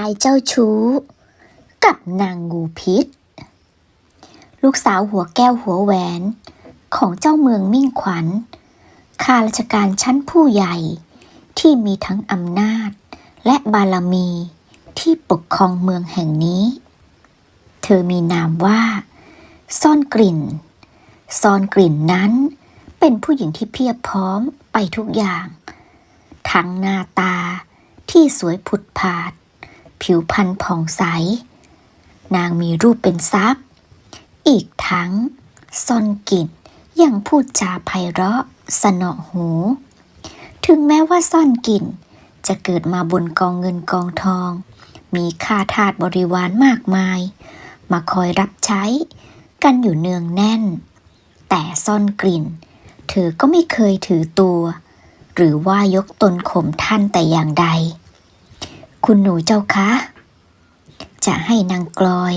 ายเจ้าชู้ กับนางงูพิษ ลูกสาวหัวแก้วหัวแหวนของเจ้าเมืองมิ่งขวัญข้าราชการชั้นผู้ใหญ่ที่มีทั้งอำนาจและบารมีที่ปกครองเมืองแห่งนี้ เธอมีนามว่า ซ่อนกลิ่น ซ่อนกลิ่นนั้นเป็นผู้หญิงที่เพียบพร้อมไปทุกอย่าง ทั้งหน้าตาที่สวยผุดผาด ผิวพรรณผ่องใส นางมีรูปเป็นทรัพย์ อีกทั้งซ่อนกลิ่นยังพูดจาไพเราะสนอหู ถึงแม้ว่าซ่อนกลิ่นจะเกิดมาบนกองเงินกองทอง มีข้าทาสบริวารมากมาย มาคอยรับใช้ กันอยู่เนืองแน่น แต่ซ่อนกลิ่น เธอก็ไม่เคยถือตัว หรือว่ายกตนข่มท่านแต่อย่างใด คุณหนูเจ้าคะ จะให้นางกลอย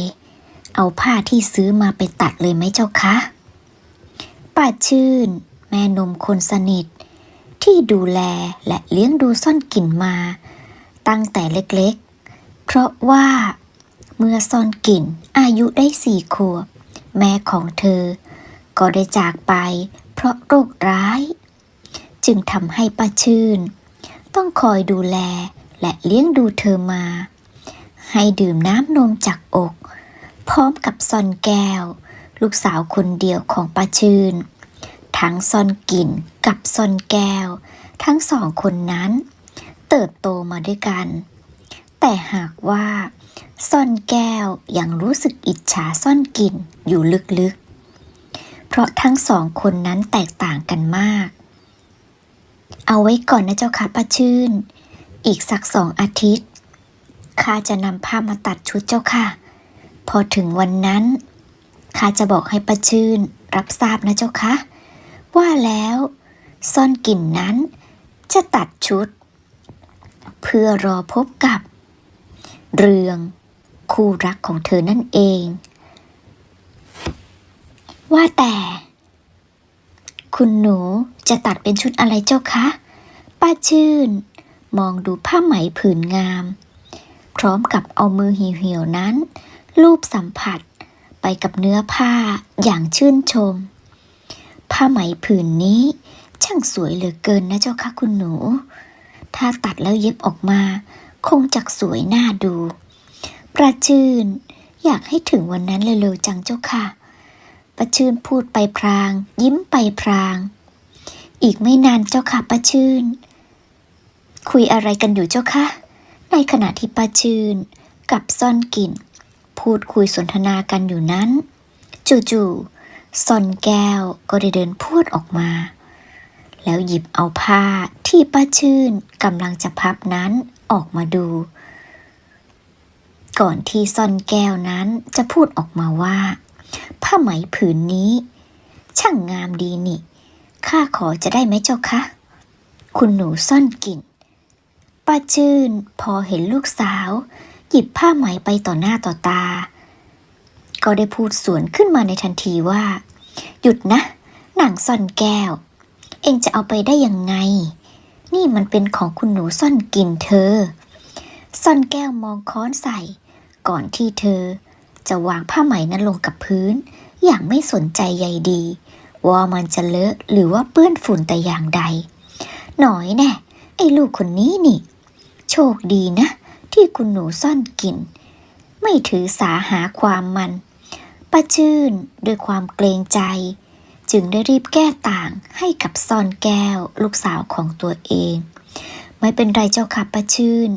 เอาผ้าที่ซื้อมาไปตัดเลยไหมเจ้าคะป้าชื่น แม่นมคนสนิท ที่ดูแลและเลี้ยงดูซ่อนกลิ่นมา ตั้งแต่เล็กๆ เพราะว่าเมื่อซ่อนกลิ่นอายุได้สี่ขวบ แม่ของเธอ ก็ได้จากไปเพราะโรคร้าย จึงทำให้ป้าชื่น ต้องคอยดูแล และเลี้ยงดูเธอมา ให้ดื่มน้ำนมจากอก พร้อมกับซอนแก้ว ลูกสาวคนเดียวของป้าชื่น ทั้งซอนกินกับซอนแก้ว ทั้งสองคนนั้น เติบโตมาด้วยกัน แต่หากว่าซอนแก้วยังรู้สึกอิจฉาซ่อนกินอยู่ลึกๆ เพราะทั้งสองคนนั้นแตกต่างกันมาก เอาไว้ก่อนนะเจ้าค่ะป้าชื่น อีกสักสองอาทิตย์ ข้าจะนำผ้ามาตัดชุดเจ้าค่ะ พอถึงวันนั้น ข้าจะบอกให้ป้าชื่นรับทราบนะเจ้าคะ ว่าแล้วซ่อนกลิ่นนั้นจะตัดชุด เพื่อรอพบกับ เรืองคู่รักของเธอนั่นเอง ว่าแต่ คุณหนูจะตัดเป็นชุดอะไรเจ้าคะ ป้าชื่น มองดูผ้าไหมผืนงาม พร้อมกับเอามือเหี่ยวๆนั้น ลูบสัมผัสไปกับเนื้อผ้าอย่างชื่นชม ผ้าไหมผืนนี้ ช่างสวยเหลือเกินนะเจ้าค่ะคุณหนู ถ้าตัดแล้วเย็บออกมา คงจักสวยน่าดู ประชื่น อยากให้ถึงวันนั้นเร็วๆจังเจ้าค่ะ ประชื่นพูดไปพราง ยิ้มไปพราง อีกไม่นานเจ้าค่ะป้าชื่น คุยอะไรกันอยู่เจ้าคะ ในขณะที่ป้าชื่นกับซ่อนกลิ่น พูดคุยสนทนากันอยู่นั้น จู่ๆซ่อนแก้วก็ได้เดินพูดออกมา แล้วหยิบเอาผ้าที่ป้าชื่นกำลังจะพับนั้นออกมาดู ก่อนที่ซ่อนแก้วนั้นจะพูดออกมาว่า ผ้าไหมผืนนี้ ช่างงามดีนี่ข้าขอจะได้ไหมเจ้าคะ คุณหนูซ่อนกลิ่น ป้าชื่น พอเห็นลูกสาว หยิบผ้าไหมไปต่อหน้าต่อตา ก็ได้พูดสวนขึ้นมาในทันทีว่า หยุดนะ หนังซ่อนแก้ว เองจะเอาไปได้ยังไง นี่มันเป็นของคุณหนูซ่อนกินเธอ ซ่อนแก้วมองค้อนใส่ ก่อนที่เธอ จะวางผ้าไหมนั้นลงกับพื้น อย่างไม่สนใจใยดี ว่ามันจะเลอะหรือว่าเปื้อนฝุ่นแต่อย่างใด หน่อยแน่ไอ้ลูกคนนี้นี่ โชคดีนะ ที่คุณหนูซ่อนกลิ่น ไม่ถือสาหาความมันป้าชื่นด้วยความเกรงใจ จึงได้รีบแก้ต่างให้กับซ่อนแก้วลูกสาวของตัวเอง ไม่เป็นไรเจ้าค่ะป้าชื่น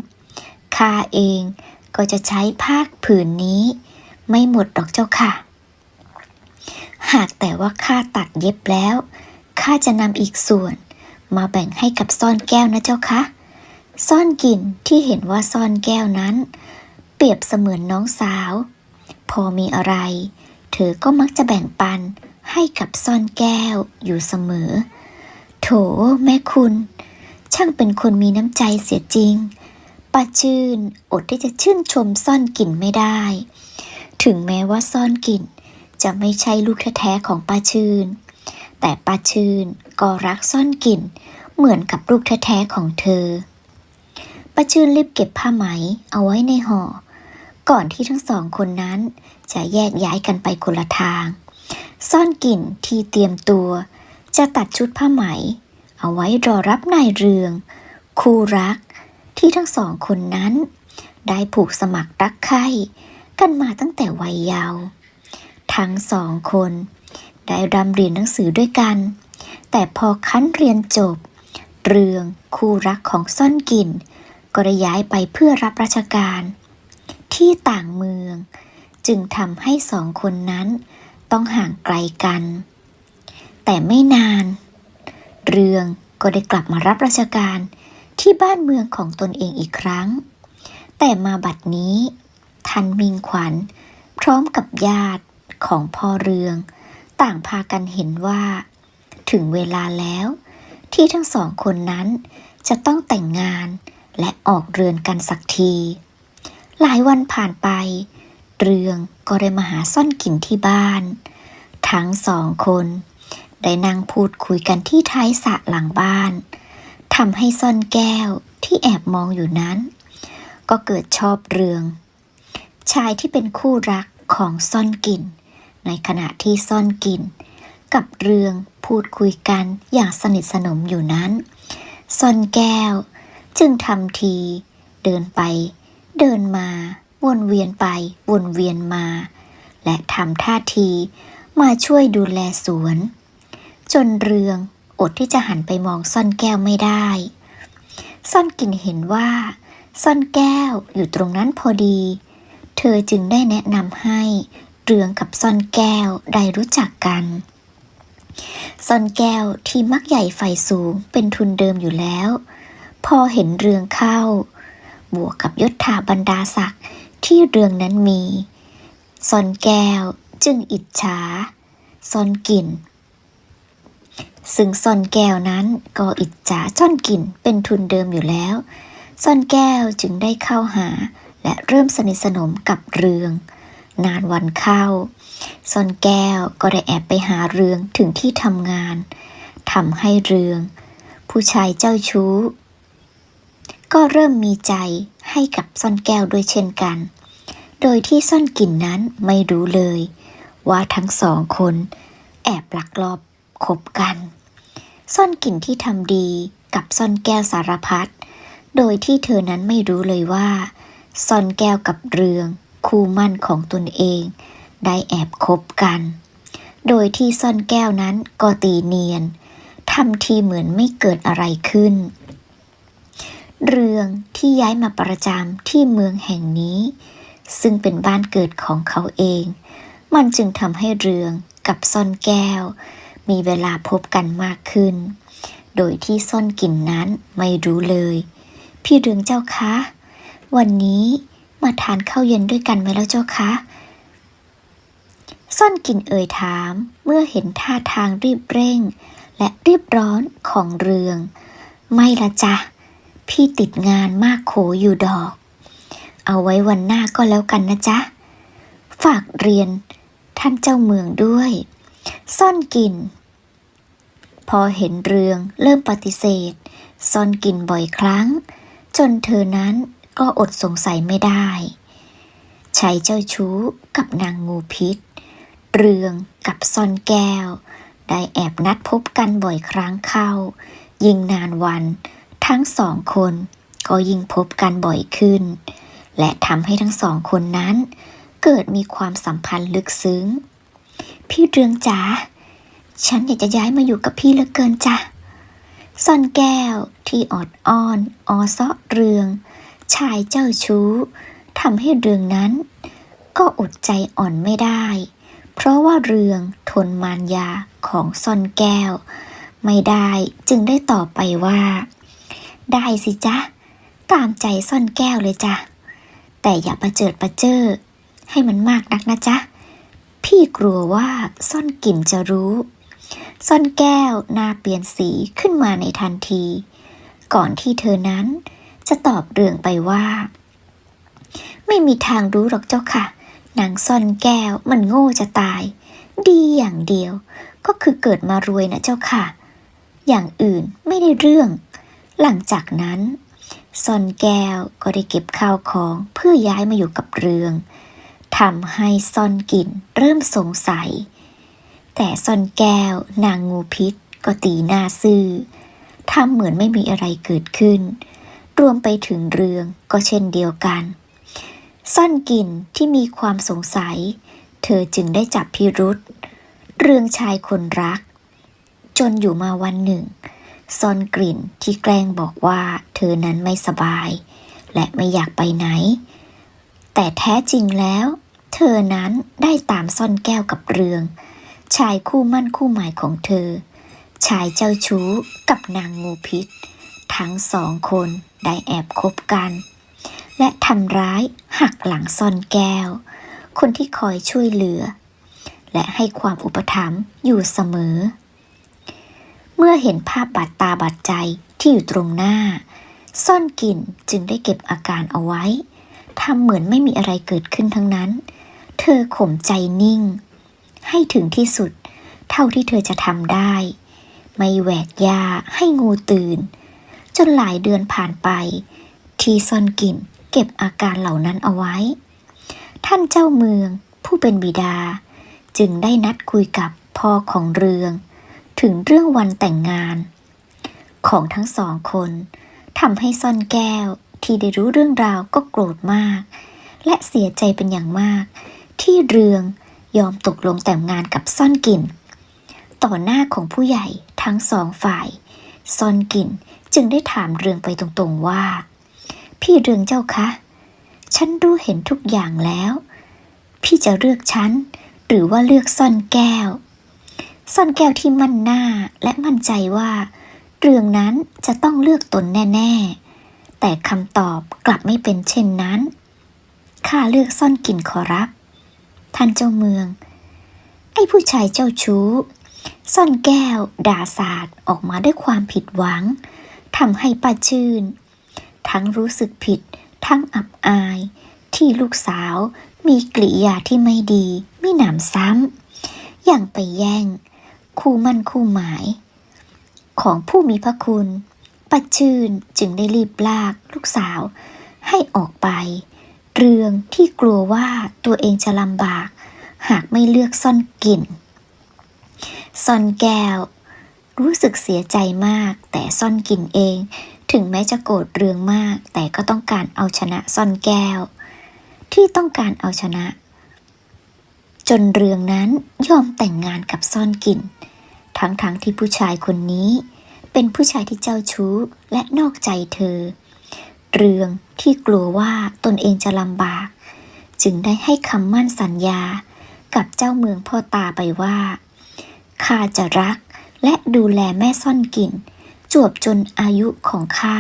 ข้าเองก็จะใช้ผ้าผืนนี้ ไม่หมดดอกเจ้าค่ะ หากแต่ว่าข้าตัดเย็บแล้วข้าจะนำอีกส่วน มาแบ่งให้กับซ่อนแก้วนะเจ้าค่ะ ซ่อนกลิ่นที่เห็นว่าซ่อนแก้วนั้น เปรียบเสมือนน้องสาว พอมีอะไร เธอก็มักจะแบ่งปันให้กับซ่อนแก้วอยู่เสมอ โถแม่คุณ ช่างเป็นคนมีน้ำใจเสียจริงป้าชื่นอดที่จะชื่นชมซ่อนกลิ่นไม่ได้ ถึงแม้ว่าซ่อนกลิ่นจะไม่ใช่ลูกแท้ๆของป้าชื่น แต่ป้าชื่นก็รักซ่อนกลิ่นเหมือนกับลูกแท้ๆของเธอ ป้าชื่นรีบเก็บผ้าไหมเอาไว้ในห่อ ก่อนที่ทั้งสองคนนั้นจะแยกย้ายกันไปคนละทาง ซ่อนกลิ่นที่เตรียมตัว จะตัดชุดผ้าไหม เอาไว้รอรับนายเรือง คู่รักที่ทั้งสองคนนั้น ได้ผูกสมัครรักใคร่กันมาตั้งแต่วัยเยาว์ทั้งสองคน ได้รำเรียนหนังสือด้วยกัน แต่พอคั้นเรียนจบ เรืองคู่รักของซ่อนกลิ่น ก็ได้ย้ายไปเพื่อรับราชการ ที่ต่างเมือง จึงทำให้สองคนนั้นต้องห่างไกลกัน แต่ไม่นาน เรืองก็ได้กลับมารับราชการที่บ้านเมืองของตนเองอีกครั้ง แต่มาบัดนี้ ทันมิงขวัญ พร้อมกับญาติของพ่อเรือง ต่างพากันเห็นว่า ถึงเวลาแล้ว ที่ทั้งสองคนนั้นจะต้องแต่งงาน และออกเรือนกันสักที หลายวันผ่านไป เรืองก็ได้มาหาซ่อนกลิ่นที่บ้าน ทั้งสองคน ได้นั่งพูดคุยกันที่ท้ายสระหลังบ้านทำให้ซ่อนแก้วที่แอบมองอยู่นั้น ก็เกิดชอบเรือง ชายที่เป็นคู่รักของซ่อนกลิ่น ในขณะที่ซ่อนกลิ่น กับเรืองพูดคุยกันอย่างสนิทสนมอยู่นั้นซ่อนแก้ว จึงทำที เดินไป เดินมา วนเวียนไป วนเวียนมา และทำท่าที มาช่วยดูแลสวน จนเรืองอดที่จะหันไปมองซ่อนแก้วไม่ได้ ซ่อนกลิ่นเห็นว่า ซ่อนแก้วอยู่ตรงนั้นพอดี เธอจึงได้แนะนำให้เรืองกับซ่อนแก้วได้รู้จักกันซ่อนแก้วที่มักใหญ่ไฟสูงเป็นทุนเดิมอยู่แล้ว พอเห็นเรืองเข้า บวกกับยศถาบรรดาศักดิ์ที่เรืองนั้นมีซอนแก้วจึงอิจฉาซอนกลิ่น ซึ่งซอนแก้วนั้นก็อิจฉาซ่อนกลิ่นเป็นทุนเดิมอยู่แล้วซอนแก้วจึงได้เข้าหาและเริ่มสนิทสนมกับเรือง นานวันเข้าซอนแก้วก็ได้แอบไปหาเรืองถึงที่ทำงานทำให้เรือง ผู้ชายเจ้าชู้ ก็เริ่มมีใจให้กับซ่อนแก้วด้วยเช่นกัน โดยที่ซ่อนกลิ่นนั้นไม่รู้เลย ว่าทั้งสองคนแอบลักลอบคบกัน ซ่อนกลิ่นที่ทำดีกับซ่อนแก้วสารพัด โดยที่เธอนั้นไม่รู้เลยว่าซ่อนแก้วกับเรืองคู่มั่นของตนเอง ได้แอบคบกัน โดยที่ซ่อนแก้วนั้นก็ตีเนียนทำทีเหมือนไม่เกิดอะไรขึ้น เรืองที่ย้ายมาประจำที่เมืองแห่งนี้ ซึ่งเป็นบ้านเกิดของเขาเอง มันจึงทำให้เรืองกับซ่อนแก้ว มีเวลาพบกันมากขึ้น โดยที่ซ่อนกลิ่นนั้นไม่รู้เลย พี่เรืองเจ้าคะ วันนี้มาทานข้าวเย็นด้วยกันไหมแล้วเจ้าคะซ่อนกลิ่นเอ่ยถามเมื่อเห็นท่าทางรีบเร่ง และรีบร้อนของเรือง ไม่ละจ้ะ พี่ติดงานมากโขอยู่ดอก เอาไว้วันหน้าก็แล้วกันนะจ๊ะ ฝากเรียนท่านเจ้าเมืองด้วย ซ่อนกลิ่นพอเห็นเรืองเริ่มปฏิเสธ ซ่อนกลิ่นบ่อยครั้ง จนเธอนั้นก็อดสงสัยไม่ได้ชายเจ้าชู้กับนางงูพิษ เรืองกับซ่อนแก้ว ได้แอบนัดพบกันบ่อยครั้งเข้า ยิ่งนานวัน ทั้งสองคนก็ยิ่งพบกันบ่อยขึ้น และทำให้ทั้งสองคนนั้น เกิดมีความสัมพันธ์ลึกซึ้ง พี่เรืองจ๋าฉันอยากจะย้ายมาอยู่กับพี่เหลือเกินจ้ะซ่อนแก้วที่ออดอ้อนออซ้อเรือง ชายเจ้าชู้ทำให้เรืองนั้น ก็อดใจอ่อนไม่ได้ เพราะว่าเรืองทนมารยาของซ่อนแก้ว ไม่ได้จึงได้ตอบไปว่า ได้สิจ๊ะ ตามใจซ่อนแก้วเลยจ้ะ แต่อย่าประเจิดประเจ้อให้มันมากนักนะจ๊ะ พี่กลัวว่าซ่อนกลิ่นจะรู้ ซ่อนแก้วหน้าเปลี่ยนสีขึ้นมาในทันที ก่อนที่เธอนั้นจะตอบเรื่องไปว่า ไม่มีทางรู้หรอกเจ้าค่ะ นางซ่อนแก้วมันโง่จะตาย ดีอย่างเดียว ก็คือเกิดมารวยนะเจ้าค่ะ อย่างอื่นไม่ได้เรื่อง หลังจากนั้นซอนแก้วก็ได้เก็บข้าวของเพื่อย้ายมาอยู่กับเรืองทำให้ซอนกินเริ่มสงสัย แต่ซอนแก้วนางงูพิษก็ตีหน้าซื่อทำเหมือนไม่มีอะไรเกิดขึ้น รวมไปถึงเรืองก็เช่นเดียวกันซ่อนกลิ่นที่มีความสงสัย เธอจึงได้จับพิรุษเรื่องชายคนรัก จนอยู่มาวันหนึ่ง ซ่อนกลิ่นที่แกล้งบอกว่าเธอนั้นไม่สบาย และไม่อยากไปไหน แต่แท้จริงแล้ว เธอนั้นได้ตามซ่อนแก้วกับเรือง ชายคู่มั่นคู่หมายของเธอ ชายเจ้าชู้กับนางงูพิษ ทั้งสองคนได้แอบคบกัน และทำร้ายหักหลังซ่อนแก้ว คนที่คอยช่วยเหลือ และให้ความอุปถัมภ์อยู่เสมอ เมื่อเห็นภาพบาดตาบาดใจที่อยู่ตรงหน้า ซ่อนกลิ่นจึงได้เก็บอาการเอาไว้ทำเหมือนไม่มีอะไรเกิดขึ้นทั้งนั้น เธอข่มใจนิ่ง ให้ถึงที่สุด เท่าที่เธอจะทำได้ ไม่แหวกยาให้งูตื่น จนหลายเดือนผ่านไป ที่ซ่อนกลิ่นเก็บอาการเหล่านั้นเอาไว้ ท่านเจ้าเมืองผู้เป็นบิดา จึงได้นัดคุยกับพ่อของเรือง ถึงเรื่องวันแต่งงาน ของทั้งสองคนทำให้ซ่อนแก้วที่ได้รู้เรื่องราวก็โกรธมาก และเสียใจเป็นอย่างมาก ที่เรืองยอมตกลงแต่งงานกับซ่อนกลิ่น ต่อหน้าของผู้ใหญ่ทั้งสองฝ่ายซ่อนกลิ่นจึงได้ถามเรืองไปตรงๆว่า พี่เรืองเจ้าคะ ฉันรู้เห็นทุกอย่างแล้ว พี่จะเลือกฉันหรือว่าเลือกซ่อนแก้ว ซ่อนแก้วที่มั่นหน้าและมั่นใจว่า เรื่องนั้นจะต้องเลือกตนแน่ ๆ แต่คำตอบกลับไม่เป็นเช่นนั้นข้าเลือกซ่อนกลิ่นขอรับ ท่านเจ้าเมือง ไอ้ผู้ชายเจ้าชู้ ซ่อนแก้ว ด่าสาดออกมาด้วยความผิดหวังทำให้ป้าชื่น ทั้งรู้สึกผิด ทั้งอับอาย ที่ลูกสาวมีกริยาที่ไม่ดี ไม่หนำซ้ำอย่างไปแย่ง คู่มั่นคู่หมาย ของผู้มีพระคุณป้าชื่นจึงได้รีบลากลูกสาว ให้ออกไป เรื่องที่กลัวว่าตัวเองจะลำบาก หากไม่เลือกซ่อนกลิ่นซ่อนแก้ว รู้สึกเสียใจมาก แต่ซ่อนกลิ่นเอง ถึงแม้จะโกรธเรืองมาก แต่ก็ต้องการเอาชนะซ่อนแก้ว ที่ต้องการเอาชนะจนเรืองนั้นยอมแต่งงานกับซ่อนกลิ่น ทั้งๆทที่ผู้ชายคนนี้ เป็นผู้ชายที่เจ้าชู้และนอกใจเธอ เรืองที่กลัวว่าตนเองจะลำบาก จึงได้ให้คำมั่นสัญญากับเจ้าเมืองพ่อตาไปว่าข้าจะรักและดูแลแม่ซ่อนกลิ่น จวบจนอายุของข้า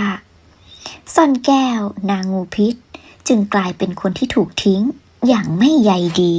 ซ่อนแก้วนางงูพิษ จึงกลายเป็นคนที่ถูกทิ้งอย่างไม่ใยดี